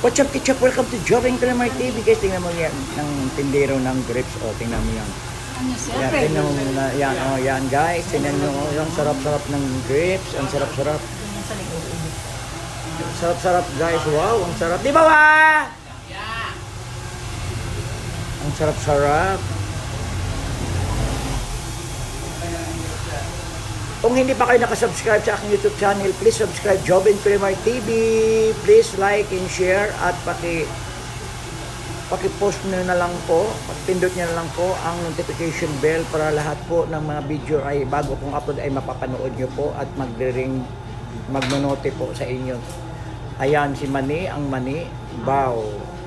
What's up, Ketchup? Welcome to Jobbing Calamar TV. Guys, tingnan mo yan ng tindero ng grapes. O, tingnan mo yan. Ano, Yan, siyempre. tingnan mo muna. Yan, oh, yan, guys. Tingnan mo, oh, yung sarap-sarap ng grapes. Ang sarap-sarap. Sarap-sarap, guys. Wow, ang sarap. Di ba, wa? Ang sarap-sarap. Kung hindi pa kayo nakasubscribe sa aking YouTube channel, please subscribe Jobin Primar TV. Please like and share at paki paki-post nyo na lang po, pindot nyo na lang po ang notification bell para lahat po ng mga video ay bago kong upload ay mapapanood nyo po at magre-ring magnonote po sa inyo. Ayan si Mani, ang Mani, Bow.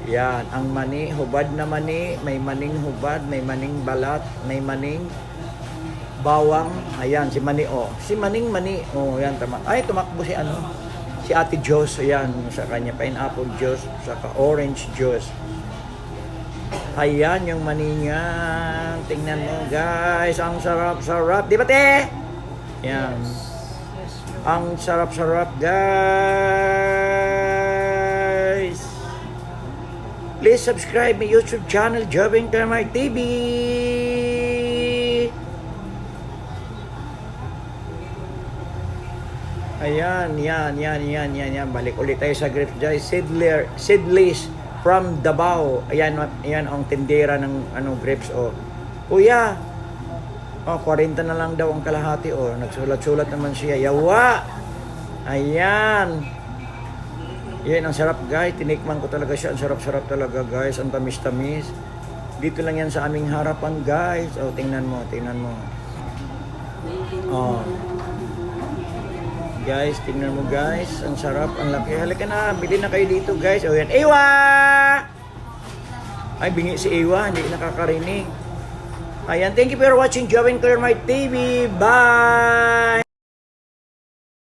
Yan, ang Mani, hubad na Mani, may maning hubad, may maning balat, may maning bawang. Ayan, si Mani, oh. Si Maning Mani, oh, yan, tama. Ay, tumakbo si ano, si Ate Jos, ayan, sa kanya, pineapple juice, saka orange juice. Ayan yung mani niya. Tingnan mo guys. Ang sarap-sarap. Di ba te? Yan. Ang sarap-sarap guys. Please subscribe my YouTube channel Jobbing Termite TV. Ayan, yan, yan, yan, yan, yan. Balik ulit tayo sa grapes guys. Seedler, seedless from Davao. Ayan, ayan ang tindera ng ano grapes oh. Kuya, oh 40 na lang daw ang kalahati oh. Nagsulat-sulat naman siya. Yawa. Ayan. Yan, ang sarap guys. Tinikman ko talaga siya. Ang sarap-sarap talaga guys. Ang tamis-tamis. Dito lang yan sa aming harapan guys. Oh, tingnan mo, tingnan mo. Oh. Guys, tingnan mo guys. Ang sarap, ang laki. Halika na, bili na kayo dito guys. O yan, Ewa! Ay, bingi si Ewa, hindi nakakarinig. Ayan, thank you for watching Joven Clear My TV. Bye!